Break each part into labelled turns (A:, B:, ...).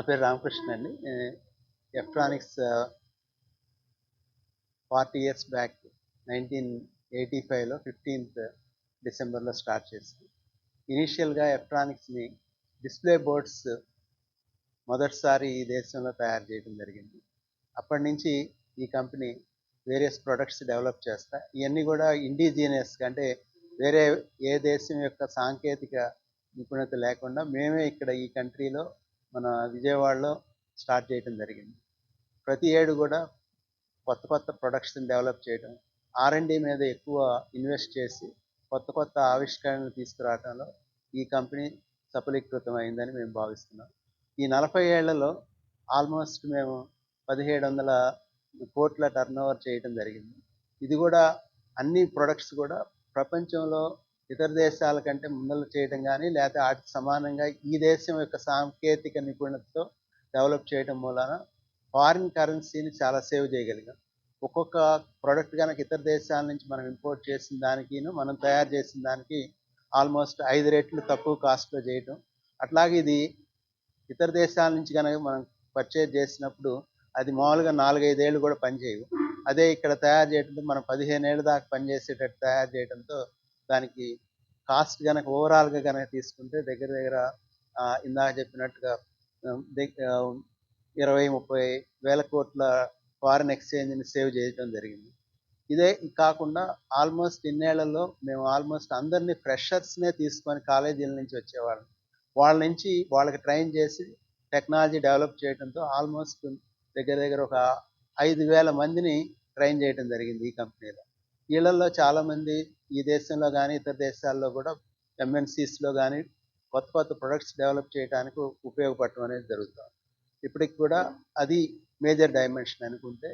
A: నా పేరు రామకృష్ణ అండి. Electronics forty years back nineteen eighty ఫైవ్లో ఫిఫ్టీన్త్ డిసెంబర్లో స్టార్ట్ చేసింది ఇనీషియల్గా ఎలక్ట్రానిక్స్ని డిస్ప్లే బోర్డ్స్ మొదటిసారి ఈ దేశంలో తయారు చేయడం జరిగింది. అప్పటి నుంచి ఈ కంపెనీ వేరియస్ ప్రొడక్ట్స్ డెవలప్ చేస్తా ఇవన్నీ కూడా ఇండిజినియస్గా అంటే వేరే ఏ దేశం యొక్క సాంకేతిక నిపుణత లేకుండా మేమే ఇక్కడ ఈ కంట్రీలో మన విజయవాడలో స్టార్ట్ చేయడం జరిగింది. ప్రతి ఏడు కూడా కొత్త కొత్త ప్రొడక్ట్స్ని డెవలప్ చేయడం ఆర్ఎండి మీద ఎక్కువ ఇన్వెస్ట్ చేసి కొత్త కొత్త ఆవిష్కరణలు తీసుకురావడంలో ఈ కంపెనీ సఫలీకృతం అయిందని మేము భావిస్తున్నాం. ఈ నలభై ఏళ్ళలో ఆల్మోస్ట్ మేము పదిహేడు వందల కోట్ల టర్న్ ఓవర్ చేయడం జరిగింది. ఇది కూడా అన్ని ప్రొడక్ట్స్ కూడా ప్రపంచంలో ఇతర దేశాల కంటే ముందలు చేయడం కానీ లేకపోతే వాటికి సమానంగా ఈ దేశం యొక్క సాంకేతిక నిపుణతతో డెవలప్ చేయడం మూలన ఫారిన్ కరెన్సీని చాలా సేవ్ చేయగలిగాం. ఒక్కొక్క ప్రోడక్ట్ కనుక ఇతర దేశాల నుంచి మనం ఇంపోర్ట్ చేసిన దానికిను మనం తయారు చేసిన దానికి ఆల్మోస్ట్ ఐదు రెట్లు తక్కువ కాస్ట్లో చేయటం. అట్లాగే ఇది ఇతర దేశాల నుంచి కనుక మనం పర్చేజ్ చేసినప్పుడు అది మామూలుగా నాలుగైదేళ్ళు కూడా పనిచేయవు. అదే ఇక్కడ తయారు చేయడంతో మనం పదిహేను ఏళ్ళ దాకా పనిచేసేటట్టు తయారు చేయడంతో దానికి కాస్ట్ కనుక ఓవరాల్గా కనుక తీసుకుంటే దగ్గర దగ్గర ఇందాక చెప్పినట్టుగా ఇరవై ముప్పై వేల కోట్ల ఫారిన్ ఎక్స్చేంజ్ని సేవ్ చేయడం జరిగింది. ఇదే కాకుండా ఆల్మోస్ట్ ఇన్నేళ్ళలో మేము ఆల్మోస్ట్ అందరినీ ఫ్రెషర్స్నే తీసుకొని కాలేజీల నుంచి వచ్చేవాళ్ళం. వాళ్ళ నుంచి వాళ్ళకి ట్రైన్ చేసి టెక్నాలజీ డెవలప్ చేయడంతో ఆల్మోస్ట్ దగ్గర దగ్గర ఒక ఐదు వేల మందిని ట్రైన్ చేయడం జరిగింది ఈ కంపెనీలో వీళ్ళల్లో చాలామంది ఈ దేశంలో కానీ ఇతర దేశాల్లో కూడా ఎంఎన్సీస్లో కానీ కొత్త కొత్త ప్రొడక్ట్స్ డెవలప్ చేయడానికి ఉపయోగపడటం అనేది జరుగుతుంది. ఇప్పటికి కూడా అది మేజర్ డైమెన్షన్ అనుకుంటే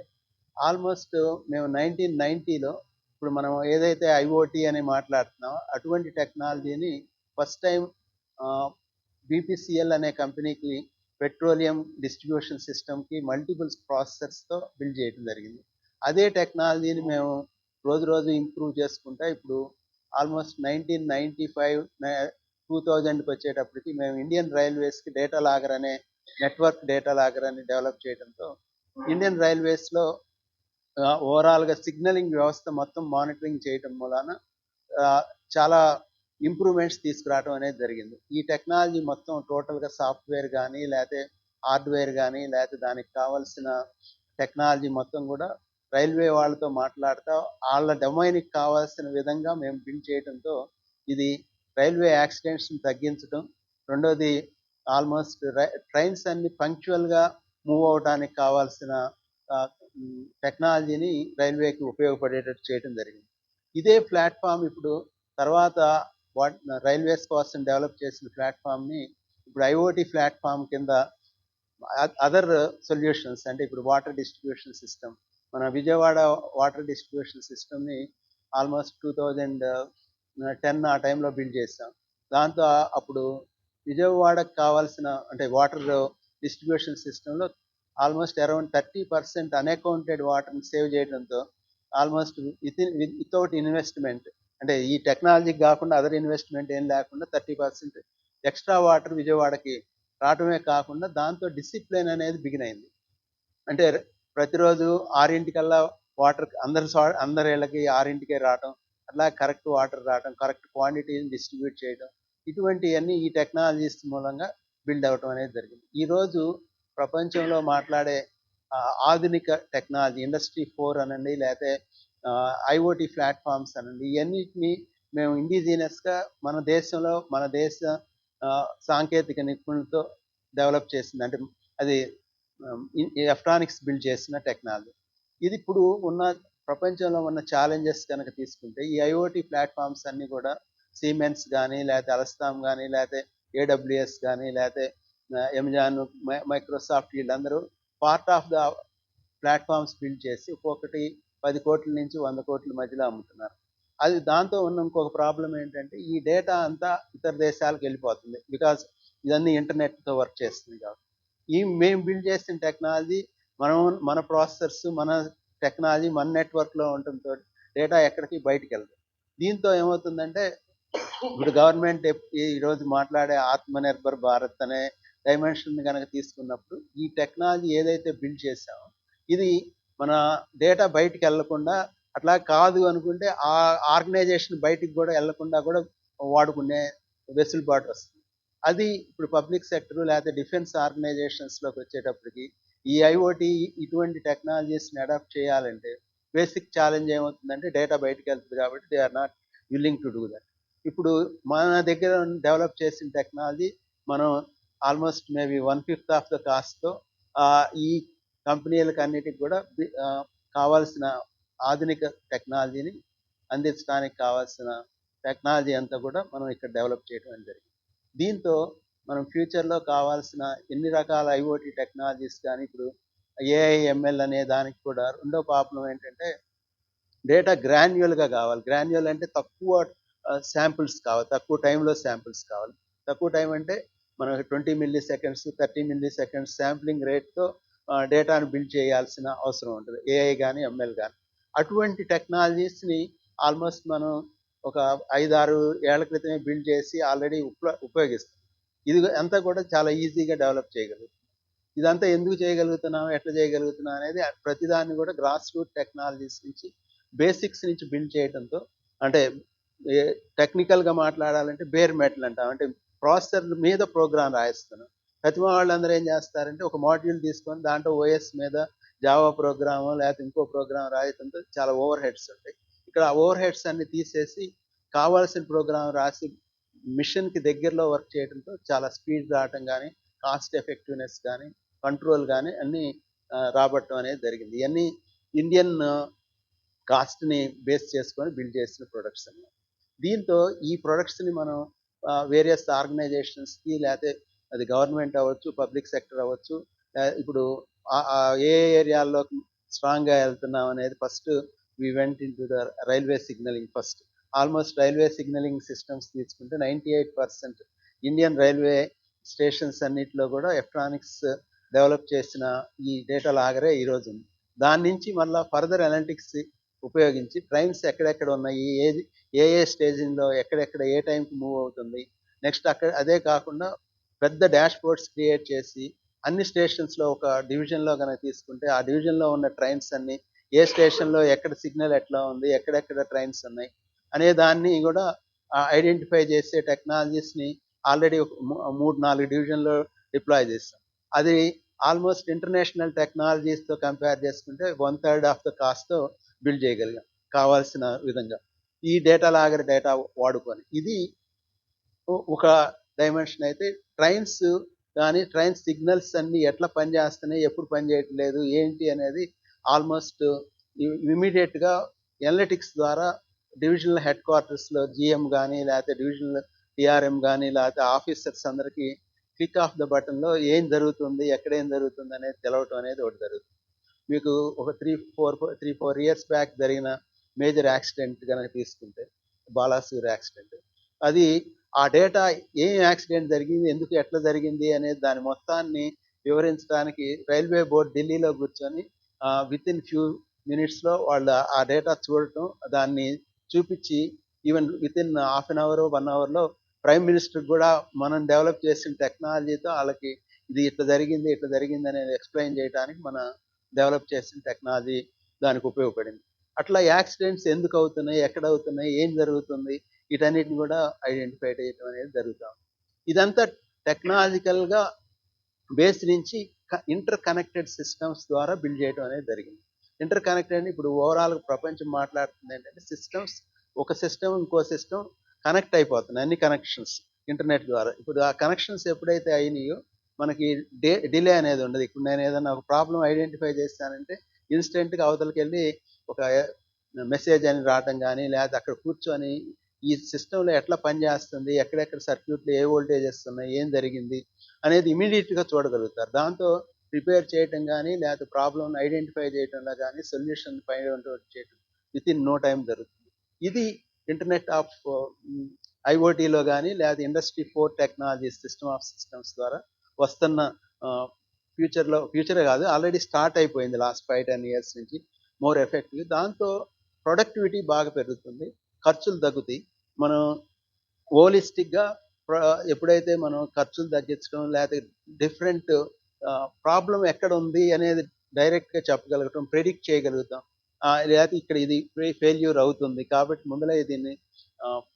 A: ఆల్మోస్ట్ మేము నైన్టీన్ నైంటీలో ఇప్పుడు మనం ఏదైతే ఐఓటీ అని మాట్లాడుతున్నామో అటువంటి టెక్నాలజీని ఫస్ట్ టైం బీపీసీఎల్ అనే కంపెనీకి పెట్రోలియం డిస్ట్రిబ్యూషన్ సిస్టమ్కి మల్టిపుల్స్ ప్రాసెసర్స్తో బిల్డ్ చేయడం జరిగింది. అదే టెక్నాలజీని మేము రోజు రోజు ఇంప్రూవ్ చేసుకుంటా ఇప్పుడు almost nineteen ninety five two థౌజండ్కి వచ్చేటప్పటికి మేము ఇండియన్ రైల్వేస్కి డేటా లాగర్ అనే నెట్వర్క్ డేటా లాగర్ అని డెవలప్ చేయడంతో ఇండియన్ రైల్వేస్లో ఓవరాల్గా సిగ్నలింగ్ వ్యవస్థ మొత్తం మానిటరింగ్ చేయడం మూలాన ఆ, చాలా ఇంప్రూవ్మెంట్స్ తీసుకురావడం అనేది జరిగింది. ఈ టెక్నాలజీ మొత్తం టోటల్గా సాఫ్ట్వేర్ కానీ లేకపోతే హార్డ్వేర్ కానీ లేకపోతే దానికి కావాల్సిన టెక్నాలజీ మొత్తం కూడా రైల్వే వాళ్ళతో మాట్లాడుతూ వాళ్ళ డొమైన్కి కావాల్సిన విధంగా మేము బిల్డ్ చేయడంతో ఇది రైల్వే యాక్సిడెంట్స్ని తగ్గించడం. రెండోది ఆల్మోస్ట్ ట్రైన్స్ అన్ని పంక్చువల్గా మూవ్ అవడానికి కావాల్సిన టెక్నాలజీని రైల్వేకి ఉపయోగపడేటట్టు చేయడం జరిగింది. ఇదే ప్లాట్ఫామ్ ఇప్పుడు తర్వాత వాట్ రైల్వేస్ కోసం డెవలప్ చేసిన ప్లాట్ఫామ్ని ఇప్పుడు ఐఓటీ ప్లాట్ఫామ్ కింద అదర్ సొల్యూషన్స్ అంటే ఇప్పుడు వాటర్ డిస్ట్రిబ్యూషన్ సిస్టమ్ మన విజయవాడ వాటర్ డిస్ట్రిబ్యూషన్ సిస్టమ్ని ఆల్మోస్ట్ టూ థౌజండ్ టెన్ ఆ టైంలో బిల్డ్ చేస్తాం దాంతో అప్పుడు విజయవాడకు కావాల్సిన అంటే వాటర్ డిస్ట్రిబ్యూషన్ సిస్టంలో almost around thirty percent unaccounted వాటర్ని సేవ్ చేయడంతో ఆల్మోస్ట్ విత్ వితౌట్ ఇన్వెస్ట్మెంట్ అంటే ఈ టెక్నాలజీకి కాకుండా అదర్ ఇన్వెస్ట్మెంట్ ఏం లేకుండా థర్టీ పర్సెంట్ ఎక్స్ట్రా వాటర్ విజయవాడకి రావటమే కాకుండా దాంతో డిసిప్లిన్ అనేది బిగిన్ అయింది. అంటే ప్రతిరోజు ఆరింటికల్లా వాటర్ అందరి సో అందరి ఇళ్ళకి ఆరింటికే రావటం అట్లా కరెక్ట్ వాటర్ రావటం కరెక్ట్ క్వాంటిటీని డిస్ట్రిబ్యూట్ చేయడం ఇటువంటివన్నీ ఈ టెక్నాలజీస్ మూలంగా బిల్డ్ అవటం అనేది జరిగింది. ఈరోజు ప్రపంచంలో మాట్లాడే ఆధునిక టెక్నాలజీ ఇండస్ట్రీ ఫోర్ అనండి లేకపోతే ఐఓటీ ప్లాట్ఫామ్స్ అనండి ఇవన్నిటిని మేము ఇండిజినియస్గా మన దేశంలో మన దేశ సాంకేతిక నిపుణులతో డెవలప్ చేసింది. అంటే అది ఎలక్ట్రానిక్స్ బిల్డ్ చేసిన టెక్నాలజీ. ఇది ఇప్పుడు ఉన్న ప్రపంచంలో ఉన్న ఛాలెంజెస్ కనుక తీసుకుంటే ఈ ఐఓటీ ప్లాట్ఫామ్స్ అన్నీ కూడా సిమెంట్స్ కానీ లేకపోతే అలస్తాం కానీ లేకపోతే ఏడబ్ల్యూఎస్ కానీ లేకపోతే అమెజాన్ మైక్రోసాఫ్ట్ వీళ్ళందరూ part of the platforms build చేసి ఒక్కొక్కటి పది కోట్ల నుంచి వంద కోట్ల మధ్యలో అమ్ముతున్నారు. అది దాంతో ఉన్న ఇంకొక ప్రాబ్లం ఏంటంటే ఈ డేటా అంతా ఇతర దేశాలకు వెళ్ళిపోతుంది. బికాజ్ ఇదన్నీ ఇంటర్నెట్తో వర్క్ చేస్తుంది కాబట్టి. ఈ మేము బిల్డ్ చేసిన టెక్నాలజీ మనం మన ప్రాసెసర్స్ మన టెక్నాలజీ మన నెట్వర్క్లో ఉండటంతో డేటా ఎక్కడికి బయటికి వెళ్ళదు. దీంతో ఏమవుతుందంటే ఇప్పుడు గవర్నమెంట్ ఈరోజు మాట్లాడే ఆత్మనిర్భర్ భారత్ అనే డైమెన్షన్ కనుక తీసుకున్నప్పుడు ఈ టెక్నాలజీ ఏదైతే బిల్డ్ చేసామో ఇది మన డేటా బయటికి వెళ్ళకుండా అట్లా కాదు అనుకుంటే ఆ ఆర్గనైజేషన్ బయటికి కూడా వెళ్ళకుండా కూడా వాడుకునే వెసులుబాటు వస్తుంది. అది ఇప్పుడు పబ్లిక్ సెక్టర్ లేకపోతే డిఫెన్స్ ఆర్గనైజేషన్స్లోకి వచ్చేటప్పటికి ఈ ఐఓటీ ఇటువంటి టెక్నాలజీస్ని అడాప్ట్ చేయాలంటే బేసిక్ ఛాలెంజ్ ఏమవుతుందంటే డేటా బయటకు వెళ్తుంది కాబట్టి they are not willing to do that. ఇప్పుడు మన దగ్గర డెవలప్ చేసిన టెక్నాలజీ మనం almost maybe one fifth of the కాస్ట్తో ఈ కంపెనీలకు అన్నిటికి కూడా కావాల్సిన ఆధునిక టెక్నాలజీని అందించడానికి కావాల్సిన టెక్నాలజీ అంతా కూడా మనం ఇక్కడ డెవలప్ చేయడం జరిగింది. దీంతో మనం ఫ్యూచర్లో కావాల్సిన ఎన్ని రకాల ఐఓటీ టెక్నాలజీస్ కానీ ఇప్పుడు ఏఐ ఎంఎల్ అనే దానికి కూడా రెండో ప్రాబ్లం ఏంటంటే డేటా గ్రాన్యువల్గా కావాలి. గ్రాన్యువల్ అంటే తక్కువ శాంపిల్స్ కావాలి. తక్కువ టైంలో శాంపిల్స్ కావాలి. తక్కువ టైం అంటే మనకి twenty milliseconds thirty milliseconds sampling రేట్తో డేటాను బిల్డ్ చేయాల్సిన అవసరం ఉంటుంది. ఏఐ కానీ ఎంఎల్ కానీ అటువంటి టెక్నాలజీస్ని ఆల్మోస్ట్ మనం ఒక ఐదారు ఏళ్ళ క్రితమే బిల్డ్ చేసి ఆల్రెడీ ఉప ఉపయోగిస్తాం. ఇది అంతా కూడా చాలా ఈజీగా డెవలప్ చేయగలుగుతాం. ఇదంతా ఎందుకు చేయగలుగుతున్నాం? ఎట్లా చేయగలుగుతున్నాం? అనేది ప్రతిదాన్ని కూడా గ్రాస్ రూట్ టెక్నాలజీస్ నుంచి బేసిక్స్ నుంచి బిల్డ్ చేయడంతో అంటే టెక్నికల్గా గా మాట్లాడాలంటే బేర్ మెటల్ అంటాం. అంటే ప్రాసెసర్ మీద ప్రోగ్రామ్ రాయిస్తున్నాం. ప్రతి వాళ్ళందరూ ఏం చేస్తారంటే ఒక మాడ్యూల్ తీసుకొని దాంట్లో ఓఎస్ మీద జావా ప్రోగ్రామ్ లేకపోతే ఇంకో ప్రోగ్రామ్ రాయడంతో చాలా ఓవర్ హెడ్స్ ఉంటాయి. ఇక్కడ ఓవర్ హెడ్స్ అన్ని తీసేసి కావాల్సిన ప్రోగ్రామ్ రాసి మిషన్కి దగ్గరలో వర్క్ చేయడంతో చాలా స్పీడ్ రావటం కానీ కాస్ట్ ఎఫెక్టివ్నెస్ కానీ కంట్రోల్ కానీ అన్నీ రాబట్టడం అనేది జరిగింది. ఇవన్నీ ఇండియన్ కాస్ట్ని బేస్ చేసుకొని బిల్డ్ చేసిన ప్రొడక్ట్స్ అన్నమాట దీంతో ఈ ప్రొడక్ట్స్ని మనం వేరియస్ ఆర్గనైజేషన్స్కి లేకపోతే అది గవర్నమెంట్ అవ్వచ్చు పబ్లిక్ సెక్టర్ అవ్వచ్చు ఇప్పుడు ఏ ఏరియాల్లో స్ట్రాంగ్గా వెళ్తున్నాం అనేది first we went into the railway signalling first almost railway signalling systems తీసుకుంటే ninety eight percent Indian railway stations అన్నిటిలో కూడా ఎలక్ట్రానిక్స్ డెవలప్ uh, చేసిన ఈ డేటా లాగరే ఈరోజు ఉంది. దాని నుంచి మళ్ళీ ఫర్దర్ అనలిటిక్స్ ఉపయోగించి ట్రైన్స్ ఎక్కడెక్కడ ఉన్నాయి ఏది ఏ ఏ స్టేజింగ్లో ఎక్కడెక్కడ ఏ టైంకి మూవ్ అవుతుంది. నెక్స్ట్ అక్కడ అదే కాకుండా పెద్ద డాష్ బోర్డ్స్ క్రియేట్ చేసి అన్ని స్టేషన్స్లో ఒక డివిజన్లో కనుక తీసుకుంటే ఆ డివిజన్లో ఉన్న ట్రైన్స్ అన్ని ఏ స్టేషన్లో ఎక్కడ సిగ్నల్ ఎట్లా ఉంది ఎక్కడెక్కడ ట్రైన్స్ ఉన్నాయి అనే దాన్ని కూడా ఐడెంటిఫై చేసే టెక్నాలజీస్ని ఆల్రెడీ మూడు నాలుగు డివిజన్లో డిప్లాయ్ చేస్తాం. అది ఆల్మోస్ట్ ఇంటర్నేషనల్ టెక్నాలజీస్తో కంపేర్ చేసుకుంటే వన్ థర్డ్ ఆఫ్ ద కాస్ట్తో బిల్డ్ చేయగలిగాం కావాల్సిన విధంగా. ఈ డేటా లాగర్ డేటా వాడుకొని. ఇది ఒక డైమెన్షన్ అయితే ట్రైన్స్ కానీ ట్రైన్ సిగ్నల్స్ అన్ని ఎట్లా పనిచేస్తున్నాయి ఎప్పుడు పనిచేయట్లేదు ఏంటి అనేది ఆల్మోస్ట్ ఇమీడియట్గా ఎనలిటిక్స్ ద్వారా డివిజనల్ హెడ్ క్వార్టర్స్లో జిఎం కానీ లేకపోతే డివిజనల్ టిఆర్ఎం కానీ లేకపోతే ఆఫీసర్స్ అందరికీ క్లిక్ ఆఫ్ ద బటన్లో ఏం జరుగుతుంది ఎక్కడ ఏం జరుగుతుంది అనేది తెలవటం అనేది ఒకటి జరుగుతుంది. మీకు ఒక three four three four years back జరిగిన మేజర్ యాక్సిడెంట్ కనుక తీసుకుంటే బాలాసూర్ యాక్సిడెంట్ అది ఆ డేటా ఏం యాక్సిడెంట్ జరిగింది ఎందుకు ఎట్లా జరిగింది అనేది దాని మొత్తాన్ని వివరించడానికి రైల్వే బోర్డ్ ఢిల్లీలో కూర్చొని విత్ ఇన్ ఫ్యూ మినిట్స్లో వాళ్ళ ఆ డేటా చూడటం దాన్ని చూపించి even within half an hour one అవర్లో ప్రైమ్ మినిస్టర్ కూడా మనం డెవలప్ చేసిన టెక్నాలజీతో వాళ్ళకి ఇది ఇట్లా జరిగింది ఇట్లా జరిగింది అనేది ఎక్స్ప్లెయిన్ చేయడానికి మన డెవలప్ చేసిన టెక్నాలజీ దానికి ఉపయోగపడింది. అట్లా యాక్సిడెంట్స్ ఎందుకు అవుతున్నాయి ఎక్కడ అవుతున్నాయి ఏం జరుగుతుంది వీటన్నిటిని కూడా ఐడెంటిఫై చేయడం అనేది జరుగుతాం ఇదంతా టెక్నాలజికల్గా బేస్ నుంచి ఇంటర్ కనెక్టెడ్ సిస్టమ్స్ ద్వారా బిల్డ్ చేయడం అనేది జరిగింది. ఇంటర్ కనెక్టెడ్ ఇప్పుడు ఓవరాల్ ప్రపంచం మాట్లాడుతుంది ఏంటంటే సిస్టమ్స్ ఒక సిస్టమ్ ఇంకో సిస్టమ్ కనెక్ట్ అయిపోతున్నాయి అన్ని కనెక్షన్స్ ఇంటర్నెట్ ద్వారా. ఇప్పుడు ఆ కనెక్షన్స్ ఎప్పుడైతే అయినాయో మనకి డే డిలే అనేది ఉండదు. ఇప్పుడు నేను ఏదైనా ఒక ప్రాబ్లం ఐడెంటిఫై చేస్తానంటే ఇన్స్టెంట్గా అవతలకి వెళ్ళి ఒక మెసేజ్ అని రావటం కానీ లేకపోతే అక్కడ కూర్చొని ఈ సిస్టంలో ఎట్లా పనిచేస్తుంది ఎక్కడెక్కడ సర్క్యూట్లు ఏ వోల్టేజెస్ ఉన్నాయి ఏం జరిగింది అనేది ఇమీడియట్గా చూడగలుగుతారు. దాంతో ప్రిపేర్ చేయటం కానీ లేకపోతే ప్రాబ్లమ్ని ఐడెంటిఫై చేయటంలో కానీ సొల్యూషన్ ఫైండ్ చేయటం విత్ ఇన్ నో టైం జరుగుతుంది. ఇది ఇంటర్నెట్ ఆఫ్ ఐఓటీలో కానీ లేదా industry four technology system of systems ద్వారా వస్తున్న ఫ్యూచర్లో ఫ్యూచరే కాదు ఆల్రెడీ స్టార్ట్ అయిపోయింది లాస్ట్ ఫైవ్ టెన్ ఇయర్స్ నుంచి మోర్ ఎఫెక్టివ్. దాంతో ప్రొడక్టివిటీ బాగా పెరుగుతుంది. ఖర్చులు తగ్గుతాయి. మనం హోలిస్టిక్గా ఎప్పుడైతే మనం ఖర్చులు తగ్గించడం లేకపోతే డిఫరెంట్ ప్రాబ్లం ఎక్కడ ఉంది అనేది డైరెక్ట్గా చెప్పగలగటం ప్రెడిక్ట్ చేయగలుగుతాం. లేకపోతే ఇక్కడ ఇది ఫెయిల్యూర్ అవుతుంది. కాబట్టి ముందలే దీన్ని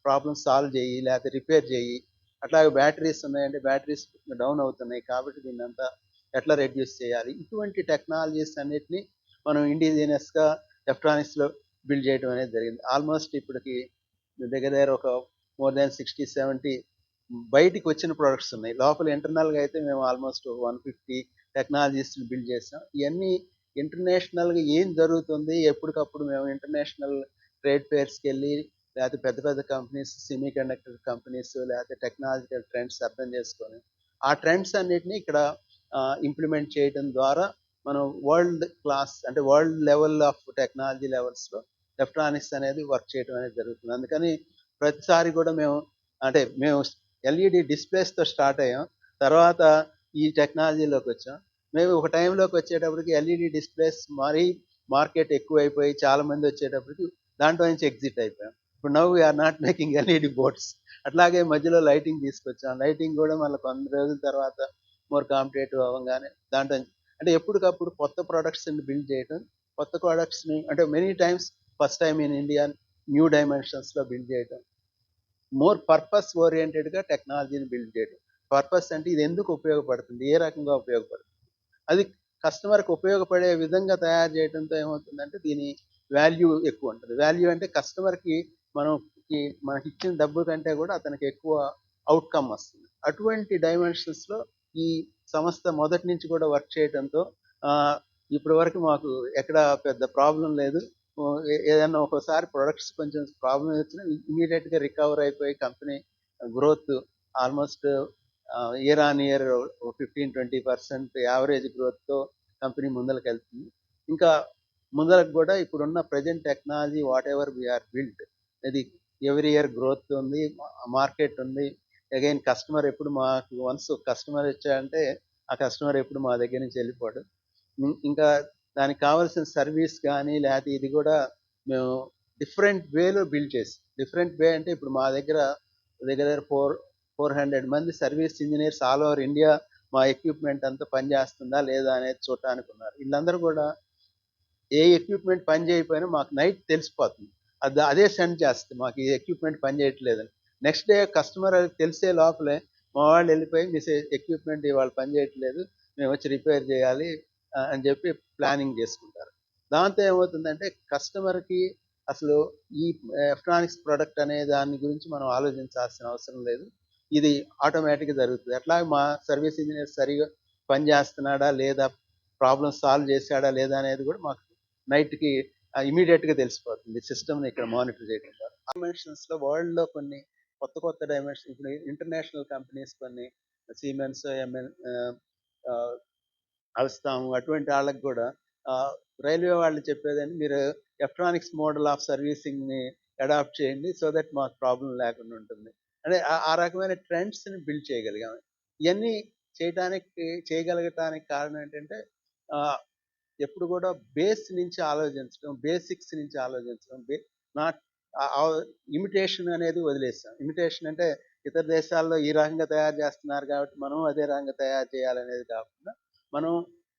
A: ప్రాబ్లం సాల్వ్ చేయి లేకపోతే రిపేర్ చేయి. అట్లాగే బ్యాటరీస్ ఉన్నాయంటే బ్యాటరీస్ డౌన్ అవుతున్నాయి కాబట్టి దీన్ని అంతా ఎట్లా రెడ్యూస్ చేయాలి? ఇటువంటి టెక్నాలజీస్ అన్నిటిని మనం ఇండిజినియస్గా ఎలక్ట్రానిక్స్లో బిల్డ్ చేయడం అనేది జరిగింది. ఆల్మోస్ట్ ఇప్పటికి దగ్గర దగ్గర ఒక మోర్ దాన్ సిక్స్టీ సెవెంటీ బయటికి వచ్చిన ప్రొడక్ట్స్ ఉన్నాయి. లోపల ఇంటర్నల్గా అయితే మేము ఆల్మోస్ట్ వన్ ఫిఫ్టీ టెక్నాలజీస్ని బిల్డ్ చేసాం ఇవన్నీ ఇంటర్నేషనల్గా ఏం జరుగుతుంది? ఎప్పటికప్పుడు మేము ఇంటర్నేషనల్ ట్రేడ్ ఫేర్స్కి వెళ్ళి లేకపోతే పెద్ద పెద్ద కంపెనీస్ సెమీ కండక్టర్ కంపెనీస్ లేకపోతే టెక్నాలజికల్ ట్రెండ్స్ అర్థం చేసుకొని ఆ ట్రెండ్స్ అన్నిటిని ఇక్కడ ఇంప్లిమెంట్ చేయడం ద్వారా మనం వరల్డ్ క్లాస్ అంటే వరల్డ్ లెవెల్ ఆఫ్ టెక్నాలజీ లెవెల్స్లో ఎలక్ట్రానిక్స్ అనేది వర్క్ చేయడం అనేది జరుగుతుంది. అందుకని ప్రతిసారి కూడా మేము అంటే మేము ఎల్ఈడి డిస్ప్లేస్తో స్టార్ట్ అయ్యాం. తర్వాత ఈ టెక్నాలజీలోకి వచ్చాం. మేము ఒక టైంలోకి వచ్చేటప్పటికి ఎల్ఈడి డిస్ప్లేస్ మరీ మార్కెట్ ఎక్కువైపోయి చాలామంది వచ్చేటప్పటికి దాంట్లో నుంచి ఎగ్జిట్ అయిపోయాం. ఇప్పుడు now we are not making LED boards. అట్లాగే మధ్యలో లైటింగ్ తీసుకొచ్చాం. లైటింగ్ కూడా మళ్ళీ కొన్ని రోజుల తర్వాత మోర్ కాంపిటేటివ్ అవ్వగానే దాంట్లో నుంచి- అంటే ఎప్పటికప్పుడు కొత్త ప్రొడక్ట్స్ని బిల్డ్ చేయడం కొత్త ప్రొడక్ట్స్ని అంటే many times first time in India new డైమెన్షన్స్లో build చేయడం మోర్ పర్పస్ ఓరియంటెడ్గా టెక్నాలజీని బిల్డ్ చేయడం పర్పస్ అంటే ఇది ఎందుకు ఉపయోగపడుతుంది? ఏ రకంగా ఉపయోగపడుతుంది? అది కస్టమర్కి ఉపయోగపడే విధంగా తయారు చేయడంతో ఏమవుతుందంటే దీని వాల్యూ ఎక్కువ ఉంటుంది. వాల్యూ అంటే కస్టమర్కి మనం మనకి ఇచ్చిన డబ్బు కంటే కూడా అతనికి ఎక్కువ అవుట్కమ్ వస్తుంది. అటువంటి డైమెన్షన్స్లో ఈ సంస్థ మొదటి నుంచి కూడా వర్క్ చేయడంతో ఇప్పటి వరకు మాకు ఎక్కడ పెద్ద ప్రాబ్లం లేదు. ఏదైనా ఒక్కోసారి ప్రొడక్ట్స్ కొంచెం ప్రాబ్లం వచ్చినా ఇమీడియట్గా రికవర్ అయిపోయి company growth almost year on year fifteen twenty percent average గ్రోత్తో company ముందరకు వెళ్తుంది ఇంకా ముందరకు కూడా ఇప్పుడున్న present technology whatever we are build. ఇది ఎవ్రీ ఇయర్ గ్రోత్ ఉంది మార్కెట్ ఉంది అగైన్ కస్టమర్ ఎప్పుడు మాకు వన్స్ కస్టమర్ వచ్చాడంటే ఆ కస్టమర్ ఎప్పుడు మా దగ్గర నుంచి వెళ్ళిపోడు. ఇంకా దానికి కావాల్సిన సర్వీస్ కానీ లేకపోతే ఇది కూడా మేము డిఫరెంట్ వేలో బిల్డ్ చేసి డిఫరెంట్ వే అంటే ఇప్పుడు మా దగ్గర దగ్గర దగ్గర ఫోర్ ఫోర్ హండ్రెడ్ మంది service engineers all over India మా ఎక్విప్మెంట్ అంతా పనిచేస్తుందా లేదా అనేది చూడటానికి ఉన్నారు వీళ్ళందరూ కూడా ఏ ఎక్విప్మెంట్ పని చేయకపోయినా మాకు నైట్ తెలిసిపోతుంది. అది అదే సెండ్ చేస్తుంది. మాకు ఈ ఎక్విప్మెంట్ పని చేయట్లేదని. నెక్స్ట్ డే కస్టమర్ తెలిసే లోపలే మా వాళ్ళు వెళ్ళిపోయి మీ ఎక్విప్మెంట్ ఇవాళ పని చేయట్లేదు మేము వచ్చి రిపేర్ చేయాలి అని చెప్పి ప్లానింగ్ చేసుకుంటారు. దాంతో ఏమవుతుందంటే కస్టమర్కి అసలు ఈ ఎలక్ట్రానిక్స్ ప్రోడక్ట్ అనే దాని గురించి మనం ఆలోచించాల్సిన అవసరం లేదు. ఇది ఆటోమేటిక్గా జరుగుతుంది. అట్లా మా సర్వీస్ ఇంజనీర్ సరిగా పని చేస్తున్నాడా లేదా ప్రాబ్లమ్ సాల్వ్ చేశాడా లేదా అనేది కూడా మాకు నైట్కి ఇమీడియట్గా తెలిసిపోతుంది. సిస్టమ్ని ఇక్కడ మానిటర్ చేయడం ద్వారా. డైమెన్షన్స్లో వరల్డ్లో కొన్ని కొత్త కొత్త డైమెన్షన్ ఇప్పుడు ఇంటర్నేషనల్ కంపెనీస్ కొన్ని సిమెంట్స్ ఎంఎన్ అలుస్తాము అటువంటి వాళ్ళకి కూడా రైల్వే వాళ్ళు చెప్పేదని మీరు ఎలక్ట్రానిక్స్ మోడల్ ఆఫ్ సర్వీసింగ్ని అడాప్ట్ చేయండి సో దట్ మాకు ప్రాబ్లం లేకుండా ఉంటుంది. అంటే ఆ- రకమైన ట్రెండ్స్ని బిల్డ్ చేయగలిగాము ఇవన్నీ చేయడానికి చేయగలగటానికి కారణం ఏంటంటే ఎప్పుడు కూడా బేస్ నుంచి ఆలోచించడం బేసిక్స్ నుంచి ఆలోచించడం నాట్ ఇమిటేషన్ అనేది వదిలేస్తాం. ఇమిటేషన్ అంటే ఇతర దేశాల్లో ఈ రకంగా తయారు చేస్తున్నారు కాబట్టి మనం అదే రకంగా తయారు చేయాలనేది కాకుండా మనం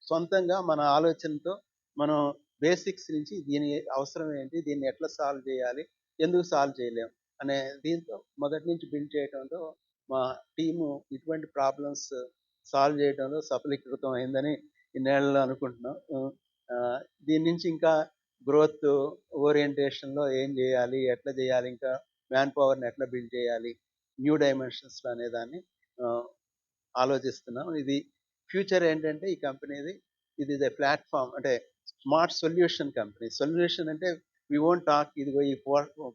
A: సొంతంగా మన ఆలోచనతో మనం బేసిక్స్ నుంచి దీని అవసరం ఏంటి దీన్ని ఎట్లా సాల్వ్ చేయాలి ఎందుకు సాల్వ్ చేయలేం అనే దీంతో మొదటి నుంచి బిల్డ్ చేయడంతో మా టీము ఇటువంటి ప్రాబ్లమ్స్ సాల్వ్ చేయడంలో సఫలీకృతం అయిందని ఇన్నేళ్ళలో అనుకుంటున్నాం. దీని నుంచి ఇంకా గ్రోత్ ఓరియంటేషన్లో ఏం చేయాలి ఎట్లా చేయాలి ఇంకా మ్యాన్ పవర్ని ఎట్లా బిల్డ్ చేయాలి న్యూ డైమెన్షన్స్లో అనే దాన్ని ఆలోచిస్తున్నాం. ఇది ఫ్యూచర్ ఏంటంటే ఈ కంపెనీది ఇది ఇదే ప్లాట్ఫామ్ అంటే స్మార్ట్ సొల్యూషన్ కంపెనీ. సొల్యూషన్ అంటే వి వోంట్ టాక్ ఇదిగో ఈ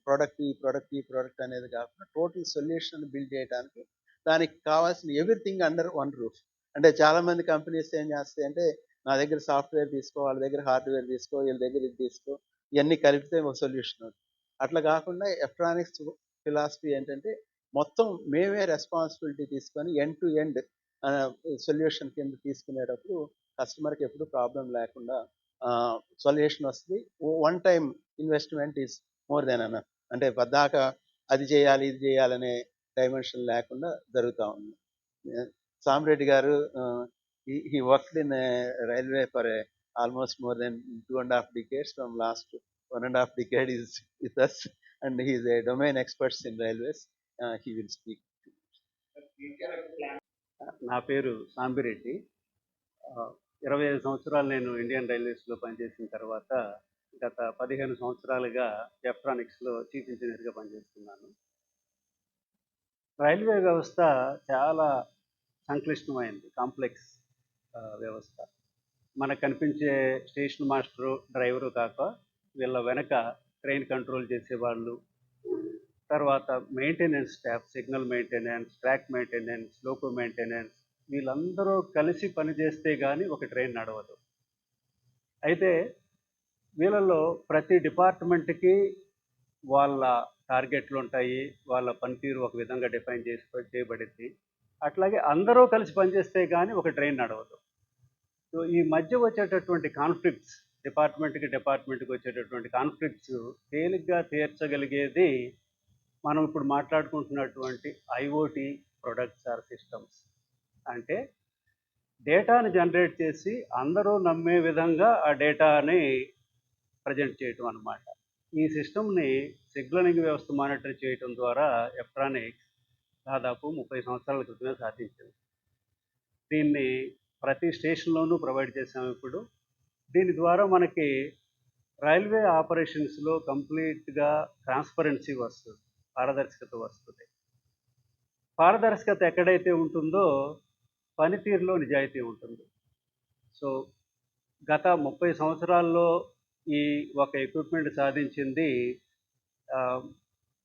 A: ప్రోడక్ట్ ఈ ప్రోడక్ట్ ఈ ప్రోడక్ట్ అనేది కాకుండా టోటల్ సొల్యూషన్ బిల్డ్ చేయడానికి దానికి కావాల్సిన ఎవ్రీథింగ్ అండర్ వన్ రూఫ్ అంటే చాలామంది కంపెనీస్ ఏం చేస్తాయి అంటే నా దగ్గర సాఫ్ట్వేర్ తీసుకో వాళ్ళ దగ్గర హార్డ్వేర్ తీసుకో వీళ్ళ దగ్గర ఇది తీసుకో ఇవన్నీ కలిపితే ఒక సొల్యూషన్ అట్లా కాకుండా ఎలక్ట్రానిక్స్ ఫిలాసఫీ ఏంటంటే మొత్తం మేమే రెస్పాన్సిబిలిటీ తీసుకొని ఎండ్ టు ఎండ్ సొల్యూషన్ కింద తీసుకునేటప్పుడు కస్టమర్కి ఎప్పుడు ప్రాబ్లం లేకుండా సొల్యూషన్ వస్తుంది. One time investment is more than అన్న అంటే పద్దాక అది చేయాలి ఇది చేయాలనే డైమెన్షన్ లేకుండా జరుగుతూ ఉంది. Samireddy garu he worked in railway for almost more half two and half decades and last one and half with us, with us and a domain expert experts in railways he will speak
B: నా పేరు సాంబిరెడ్డి. ఇరవై ఐదు సంవత్సరాలు నేను Indian రైల్వేస్లో పనిచేసిన తర్వాత గత పదిహేను సంవత్సరాలుగా ఎలక్ట్రానిక్స్లో చీఫ్ ఇంజనీర్గా పనిచేస్తున్నాను. రైల్వే వ్యవస్థ చాలా సంక్లిష్టమైంది కాంప్లెక్స్ వ్యవస్థ. మనకు కనిపించే స్టేషన్ మాస్టరు డ్రైవరు కాక వీళ్ళ వెనక ట్రైన్ కంట్రోల్ చేసేవాళ్ళు. తర్వాత maintenance staff signal maintenance track maintenance loco maintenance వీళ్ళందరూ కలిసి పనిచేస్తే కానీ ఒక ట్రైన్ నడవదు. అయితే వీళ్ళలో ప్రతి డిపార్ట్మెంట్కి వాళ్ళ టార్గెట్లు ఉంటాయి వాళ్ళ పనితీరు ఒక విధంగా డిఫైన్ చేసి చేయబడింది అట్లాగే అందరూ కలిసి పనిచేస్తే కానీ ఒక ట్రైన్ నడవదు. సో ఈ మధ్య వచ్చేటటువంటి కాన్ఫ్లిక్ట్స్ డిపార్ట్మెంట్కి డిపార్ట్మెంట్కి వచ్చేటటువంటి కాన్ఫ్లిక్ట్స్ తేలిగ్గా తీర్చగలిగేది మనం ఇప్పుడు మాట్లాడుకుంటున్నటువంటి ఐఓటి ప్రొడక్ట్స్ ఆర్ సిస్టమ్స్ అంటే డేటాను జనరేట్ చేసి అందరూ నమ్మే విధంగా ఆ డేటాని ప్రజెంట్ చేయటం అన్నమాట. ఈ సిస్టమ్ని సిగ్నలింగ్ వ్యవస్థ మానిటర్ చేయటం ద్వారా ఎలక్ట్రానిక్స్ దాదాపు ముప్పై సంవత్సరాల క్రితమే సాధించింది. దీన్ని ప్రతి స్టేషన్లోనూ ప్రొవైడ్ చేసాము ఇప్పుడు. దీని ద్వారా మనకి రైల్వే ఆపరేషన్స్లో కంప్లీట్గా ట్రాన్స్పరెన్సీ వస్తుంది పారదర్శకత వస్తుంది. పారదర్శకత ఎక్కడైతే ఉంటుందో పనితీరులో నిజాయితీ ఉంటుంది. సో గత ముప్పై సంవత్సరాల్లో ఈ ఒక ఎక్విప్మెంట్ సాధించింది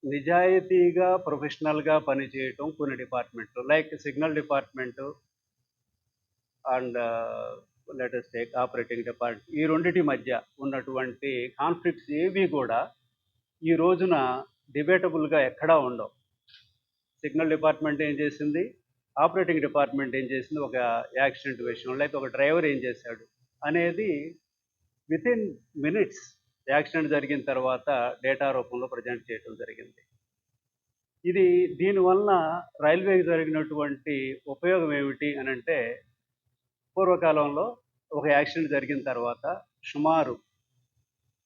B: నిజాయితీగా ప్రొఫెషనల్గా పనిచేయటం కొన్ని డిపార్ట్మెంట్లు like signal department and latest take operating department ఈ రెండిటి మధ్య ఉన్నటువంటి కాన్ఫ్లిక్ట్స్ ఏవి కూడా ఈ రోజున డిబేటబుల్గా ఎక్కడా ఉండవు. సిగ్నల్ డిపార్ట్మెంట్ ఏం చేసింది? ఆపరేటింగ్ డిపార్ట్మెంట్ ఏం చేసింది? ఒక యాక్సిడెంట్ విషయం లేకపోతే ఒక డ్రైవర్ ఏం చేశాడు అనేది విత్ ఇన్ మినిట్స్ యాక్సిడెంట్ జరిగిన తర్వాత డేటా రూపంలో ప్రజెంట్ చేయడం జరిగింది. ఇది దీనివల్ల రైల్వేకి జరిగినటువంటి ఉపయోగం ఏమిటి అని అంటే పూర్వకాలంలో ఒక యాక్సిడెంట్ జరిగిన తర్వాత సుమారు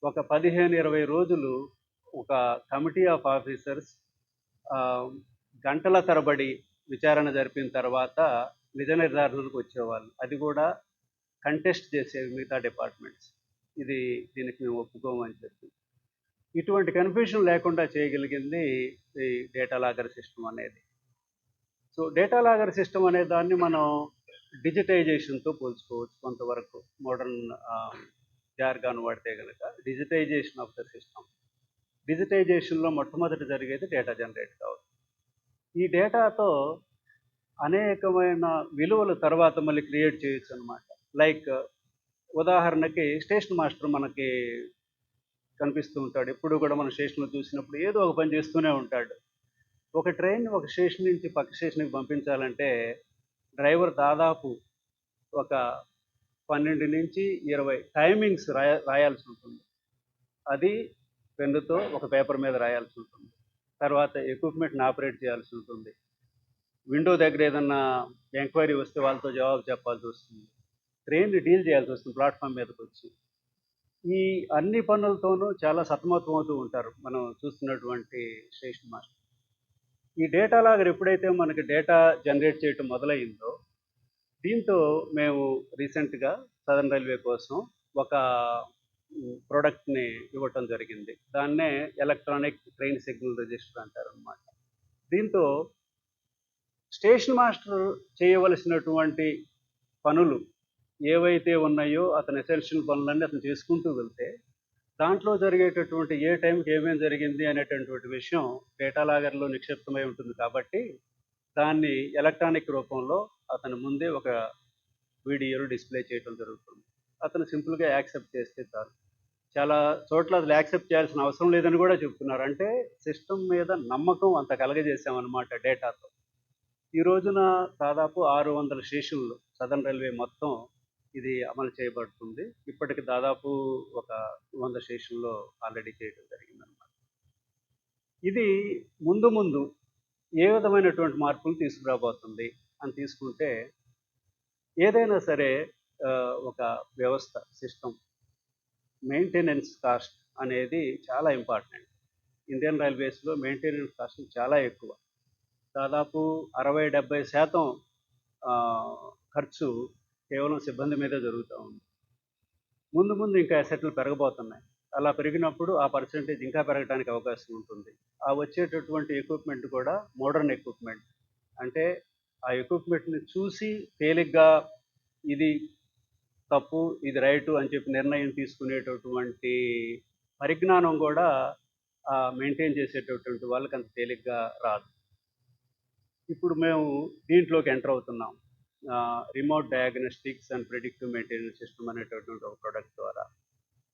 B: ఒక పదిహేను ఇరవై రోజులు ఒక కమిటీ ఆఫ్ ఆఫీసర్స్ గంటల తరబడి విచారణ జరిపిన తర్వాత నిజ నిర్ధారణకు వచ్చేవాళ్ళు. అది కూడా కంటెస్ట్ చేసేవి మిగతా డిపార్ట్మెంట్స్. ఇది దీనికి మేము ఒప్పుకోమని చెప్పి. ఇటువంటి కన్ఫ్యూషన్ లేకుండా చేయగలిగింది ఈ డేటా లాగర్ సిస్టమ్ అనేది. సో డేటా లాగర్ సిస్టమ్ అనే దాన్ని మనం డిజిటైజేషన్తో పోల్చుకోవచ్చు కొంతవరకు మోడర్న్ జార్గాన్ వాడితే కనుక డిజిటైజేషన్ ఆఫ్ ద సిస్టమ్. డిజిటైజేషన్లో మొట్టమొదటి జరిగేది డేటా జనరేట్ కావచ్చు. ఈ డేటాతో అనేకమైన విలువలు తర్వాత మళ్ళీ క్రియేట్ చేయొచ్చు అనమాట లైక్ ఉదాహరణకి స్టేషన్ మాస్టర్ మనకి కనిపిస్తూ ఉంటాడు. ఎప్పుడు కూడా మన స్టేషన్లో చూసినప్పుడు ఏదో ఒక పని చేస్తూనే ఉంటాడు. ఒక ట్రైన్ ఒక స్టేషన్ నుంచి పక్క స్టేషన్కి పంపించాలంటే డ్రైవర్ దాదాపు ఒక పన్నెండు నుంచి ఇరవై టైమింగ్స్ రాయ రాయాల్సి ఉంటుంది. అది పెన్నుతో ఒక పేపర్ మీద రాయాల్సి ఉంటుంది. తర్వాత ఎక్విప్మెంట్ని ఆపరేట్ చేయాల్సి ఉంటుంది. విండో దగ్గర ఏదన్నా ఎంక్వైరీ వస్తే వాళ్ళతో జవాబు చెప్పాల్సి వస్తుంది. ట్రైన్ని డీల్ చేయాల్సి వస్తుంది ప్లాట్ఫామ్ మీదకి వచ్చి. ఈ అన్ని పనులతోనూ చాలా సతమతమవుతూ ఉంటారు. మనం చూస్తున్నటువంటి స్టేషన్ మాస్టర్. ఈ డేటా లాగర్ ఎప్పుడైతే మనకి డేటా జనరేట్ చేయటం మొదలైందో దీంతో మేము రీసెంట్గా సదర్న్ రైల్వే కోసం ఒక ప్రోడక్ట్ని ఇవ్వటం జరిగింది. దాన్నే ఎలక్ట్రానిక్ ట్రైన్ సిగ్నల్ రిజిస్టర్ అంటారు అనమాట దీంతో స్టేషన్ మాస్టర్ చేయవలసినటువంటి పనులు ఏవైతే ఉన్నాయో అతని ఎసెన్షియల్ పనులన్నీ అతను చేసుకుంటూ వెళ్తే దాంట్లో జరిగేటటువంటి ఏ టైంకి ఏమేమి జరిగింది అనేటటువంటి విషయం డేటా లాగర్లో నిక్షిప్తమై ఉంటుంది కాబట్టి దాన్ని ఎలక్ట్రానిక్ రూపంలో అతని ముందే ఒక వీడియోలు డిస్ప్లే చేయడం జరుగుతుంది. అతను సింపుల్గా యాక్సెప్ట్ చేస్తే చాలు. చాలా చోట్ల అసలు యాక్సెప్ట్ చేయాల్సిన అవసరం లేదని కూడా చెప్తున్నారు. అంటే సిస్టమ్ మీద నమ్మకం అంత కలగజేసామన్నమాట డేటాతో. ఈ రోజున దాదాపు ఆరు వందల స్టేషన్లు సదర్న్ రైల్వే మొత్తం ఇది అమలు చేయబడుతుంది. ఇప్పటికి దాదాపు ఒక వంద స్టేషన్లో ఆల్రెడీ చేయడం జరిగిందనమాట ఇది ముందు ముందు ఏ విధమైనటువంటి మార్పులు తీసుకురాబోతుంది అని తీసుకుంటే ఏదైనా సరే ఒక వ్యవస్థ సిస్టమ్ మెయింటెనెన్స్ కాస్ట్ అనేది చాలా ఇంపార్టెంట్. ఇండియన్ రైల్వేస్లో మెయింటెనెన్స్ కాస్ట్ చాలా ఎక్కువ. దాదాపు అరవై డెబ్బై శాతం ఖర్చు కేవలం సిబ్బంది మీదే జరుగుతూ ఉంది. ముందు ముందు ఇంకా అసెట్లు పెరగబోతున్నాయి. అలా పెరిగినప్పుడు ఆ పర్సంటేజ్ ఇంకా పెరగడానికి అవకాశం ఉంటుంది. ఆ వచ్చేటటువంటి ఎక్విప్మెంట్ కూడా మోడర్న్ ఎక్విప్మెంట్ అంటే ఆ ఎక్విప్మెంట్ని చూసి తేలిగ్గా ఇది తప్పు ఇది రైటు అని చెప్పి నిర్ణయం తీసుకునేటటువంటి పరిజ్ఞానం కూడా మెయింటైన్ చేసేటటువంటి వాళ్ళకి అంత తేలిగ్గా రాదు. ఇప్పుడు మేము దీంట్లోకి ఎంటర్ అవుతున్నాం. Remote diagnostics and predictive maintenance system అనేటటువంటి ఒక ప్రోడక్ట్ ద్వారా.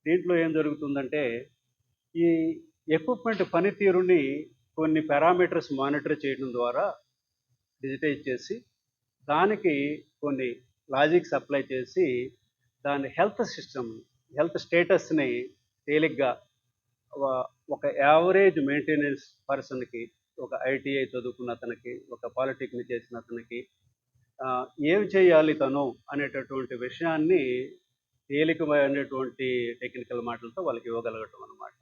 B: దీంట్లో ఏం జరుగుతుందంటే ఈ ఎక్విప్మెంట్ పనితీరుని కొన్ని పారామీటర్స్ మానిటర్ చేయడం ద్వారా డిజిటైజ్ చేసి దానికి కొన్ని లాజిక్స్ అప్లై చేసి దాని హెల్త్ సిస్టమ్ హెల్త్ స్టేటస్ని తేలిగ్గా ఒక- యావరేజ్ మెయింటెనెన్స్ పర్సన్కి ఒక ఐటీఐ చదువుకున్న అతనికి ఒక పాలిటెక్నిక్ చేసిన అతనికి ఏం చేయాలి తను అనేటటువంటి విషయాన్ని తేలికమైనటువంటి టెక్నికల్ మాటలతో వాళ్ళకి ఇవ్వగలగటం అనమాట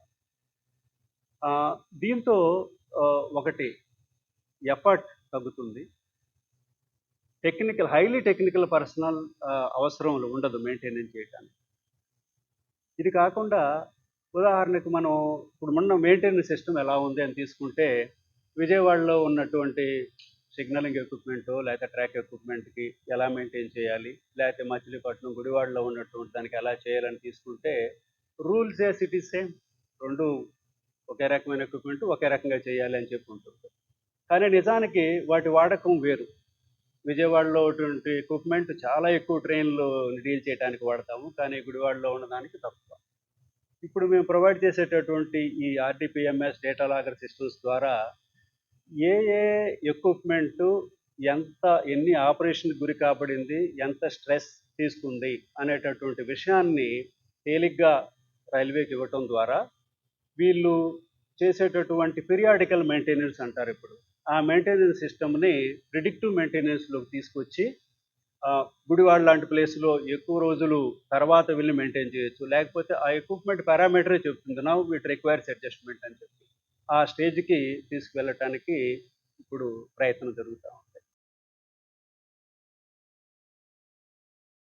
B: దీంతో ఒకటి ఎఫర్ట్ తగ్గుతుంది. టెక్నికల్ హైలీ టెక్నికల్ పర్సనల్ అవసరం ఉండదు మెయింటెనెన్స్ చేయడానికి ఇది కాకుండా ఉదాహరణకు మనం ఇప్పుడు మొన్న మెయింటెనెన్స్ సిస్టమ్ ఎలా ఉంది అని తీసుకుంటే విజయవాడలో ఉన్నటువంటి సిగ్నలింగ్ ఎక్విప్మెంట్ లేకపోతే ట్రాక్ ఎక్విప్మెంట్కి ఎలా మెయింటైన్ చేయాలి? లేకపోతే మచిలీపట్నం గుడివాడలో ఉన్నటువంటి దానికి ఎలా చేయాలని తీసుకుంటే రూల్స్ ఏ సిటీ సేమ్ రెండు ఒకే రకమైన ఎక్విప్మెంట్ ఒకే రకంగా చేయాలి అని చెప్పి ఉంటుంది. కానీ నిజానికి వాటి వాడకం వేరు. విజయవాడలో ఉన్నటువంటి ఎక్విప్మెంట్ చాలా ఎక్కువ ట్రైన్లు డీల్ చేయడానికి వాడతాము కానీ గుడివాడలో ఉన్నదానికి తక్కువ. ఇప్పుడు మేము ప్రొవైడ్ చేసేటటువంటి ఈ ఆర్డిపిఎంఎస్ డేటా లాగర్ సిస్టమ్స్ ద్వారా ఏ ఏ ఎక్విప్మెంట్ ఎంత ఎన్ని ఆపరేషన్ గురి కాబడింది ఎంత స్ట్రెస్ తీసుకుంది అనేటటువంటి విషయాన్ని తేలిగ్గా రైల్వేకి ఇవ్వటం ద్వారా వీళ్ళు చేసేటటువంటి పీరియాడికల్ మెయింటెనెన్స్ అంటారు ఇప్పుడు. ఆ మెయింటెనెన్స్ సిస్టమ్ని ప్రిడిక్టివ్ మెయింటెనెన్స్లోకి తీసుకొచ్చి గుడివాడ లాంటి ప్లేస్లో ఎక్కువ రోజులు తర్వాత వెళ్ళి మెయింటైన్ చేయొచ్చు. లేకపోతే ఆ ఎక్విప్మెంట్ పారామీటరే చెప్తుంది నా వీటి రిక్వైర్స్ అడ్జస్ట్మెంట్ అని చెప్పి. ఆ స్టేజ్కి తీసుకువెళ్ళటానికి ఇప్పుడు ప్రయత్నం జరుగుతూ ఉంది.